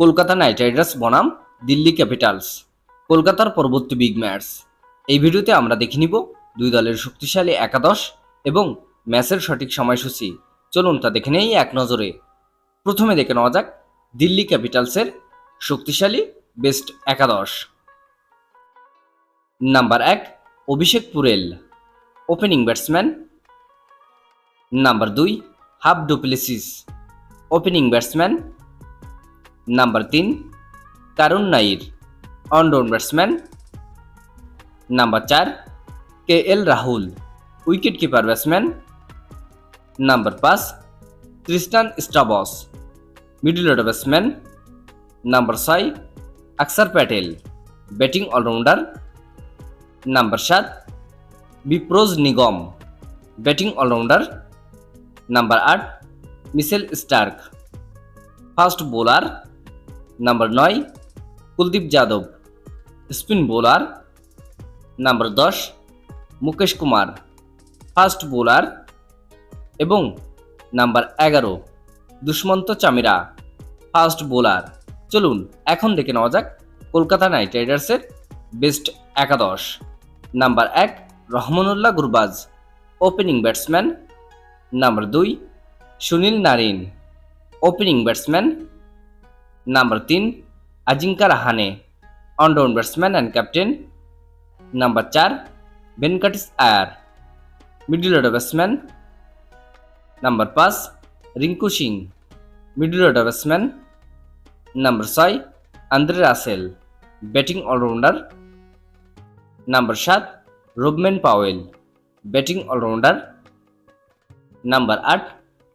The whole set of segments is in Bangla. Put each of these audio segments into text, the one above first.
কলকাতা নাইট রাইডার্স, বনাম, দিল্লি ক্যাপিটালস। কলকাতার পরবর্তী বিগ ম্যাচ। এই ভিডিওতে আমরা দেখে নিব দুই দলের শক্তিশালী একাদশ এবং ম্যাচের সঠিক সময়সূচি। চলুন তা দেখে নেই এক নজরে। প্রথমে দেখে নেওয়া যাক দিল্লি ক্যাপিটালসের শক্তিশালী বেস্ট একাদশ। নাম্বার এক, Abhishek Porel, opening batsman. Number দুই, Faf du Plessis, opening batsman. Number তিন Karun Nair one down batsman. Number চার, K L Rahul, wicket keeper batsman. Number পাঁচ Tristan Stubbs, middle order batsman. Number ছয়, Axar Patel, batting all rounder. Number সাত, Vipraj Nigam, batting all rounder. Number আট Mitchell Starc, fast bowler. Number নয়, Kuldeep Yadav, spin bowler. Number দশ, মুকেশ কুমার, ফাস্ট বোলার। এবং নাম্বার এগারো, দুষ্মন্ত চামিরা, ফাস্ট বোলার। চলুন, এখন দেখে নেওয়া যাক কলকাতা নাইট রাইডার্সের বেস্ট একাদশ। নাম্বার এক, Rahmanullah Gurbaz, opening batsman. Number দুই, Sunil Narine, opening batsman. Number তিন Ajinkya Rahane one down batsman and captain number চার Venkatesh Iyer middle order batsman number পাঁচ Rinku Singh middle order batsman number ছয় Andre Russell batting all rounder number সাত Rovman Powell batting all rounder number আট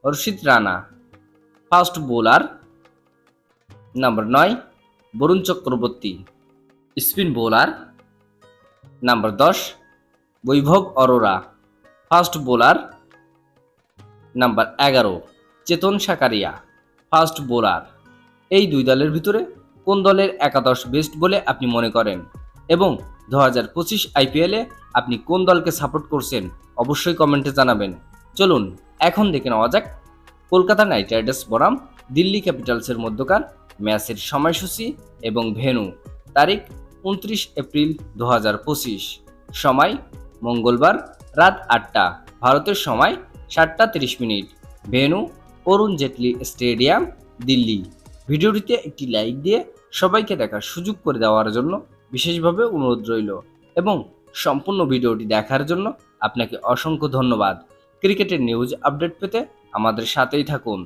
Harshit Rana fast bowler number নয়, Varun Chakravarthy, spin bowler. Number দশ, Vaibhav Arora, fast bowler. Number এগারো, চেতন সাকারিয়া, ফাস্ট বোলার। এই দুই দলের ভিতরে কোন দলের একাদশ বেস্ট বলে আপনি মনে করেন? এবং দু হাজার পঁচিশ আইপিএলে আপনি কোন দলকে সাপোর্ট করছেন? অবশ্যই কমেন্টে জানাবেন। চলুন, এখন দেখে নেওয়া যাক। কলকাতা নাইট রাইডার্স বনাম, দিল্লি ক্যাপিটালসের মধ্যকার ম্যাচের সময়সূচি এবং ভেনু তারিখ উনত্রিশ এপ্রিল দু হাজার পঁচিশ। সময় মঙ্গলবার রাত আটটা, ভারতের সময় সাতটা তিরিশ minute. Venue Arun Jaitley stadium, Delhi. ভিডিওটিতে একটি লাইক দিয়ে সবাইকে দেখার সুযোগ করে দেওয়ার জন্য বিশেষভাবে অনুরোধ রইল এবং সম্পূর্ণ ভিডিওটি দেখার জন্য আপনাকে অসংখ্য ধন্যবাদ। ক্রিকেটের নিউজ আপডেট পেতে আমাদের সাথেই থাকুন।